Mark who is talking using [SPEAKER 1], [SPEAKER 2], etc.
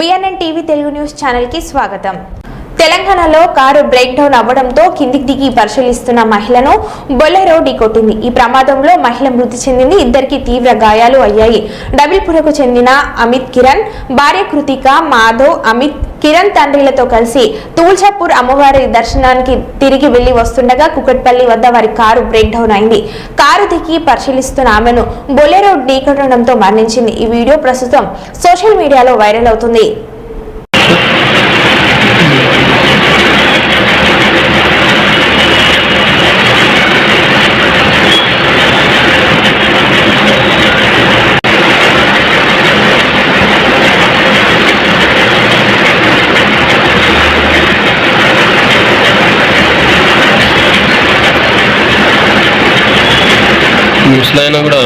[SPEAKER 1] BNN TV Telugu news ఛానల్కి స్వాగతం. తెలంగాణలో కారు బ్రేక్ డౌన్ అవ్వడంతో కిందికి దిగి పరిశీలిస్తున్న మహిళను బొల్లెరో ఢీకొట్టింది ఈ ప్రమాదంలో మహిళ మృతి చెందింది. ఇద్దరికి తీవ్ర గాయాలు అయ్యాయి. డబిల్పురకు చెందిన అమిత్ కిరణ్ భార్య కృతిక మాధవ్ అమిత్ కిరణ్ తండ్రిలతో కలిసి తూల్చాపూర్ అమ్మవారి దర్శనానికి తిరిగి వెళ్ళి వస్తుండగా కుకట్పల్లి వద్ద వారి కారు బ్రేక్ డౌన్ అయింది. కారు దిగి పరిశీలిస్తున్న ఆమెను బొలెరో ఢీకొట్టడంతో మరణించింది. ఈ వీడియో ప్రస్తుతం సోషల్ మీడియాలో వైరల్ అవుతుంది.
[SPEAKER 2] ముసలాయన కూడా